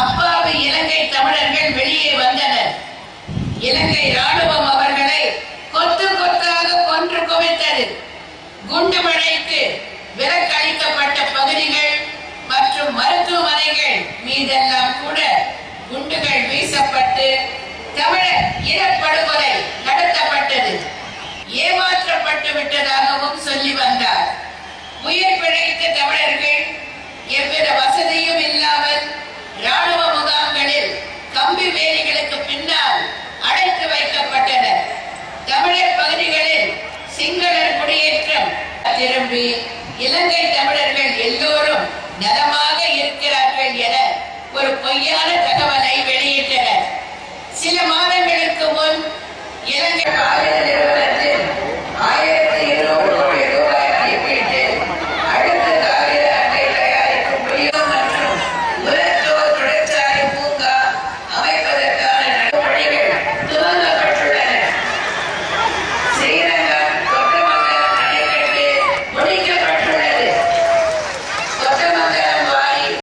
அப்பாவி இலங்கை தமிழர்கள் வெளியே வந்தனர். இலங்கை ராணுவம் அவர்களை கொத்து கொத்தாக கொன்று குவித்தது. குண்டு மழைக்கு விலக்களிக்கப்பட்ட பகுதிகள் மற்றும் மருத்துவமனைகள் மீதெல்லாம் கூட குண்டுகள் வீசப்பட்டு தமிழர் இனப்படுகொலை நடத்தப்பட்டது. ஏமாற்றப்பட்டு விட்டதாகவும் சொல்லி வந்தார். உயிர் பிழைத்து திரும்பி இலங்கை தமிழர்கள் எல்லோரும் நலமாக இருக்கிறார்கள் என ஒரு பொய்யான தகவலை வெளியிட்டனர். சில மாதங்களுக்கு முன் இலங்கை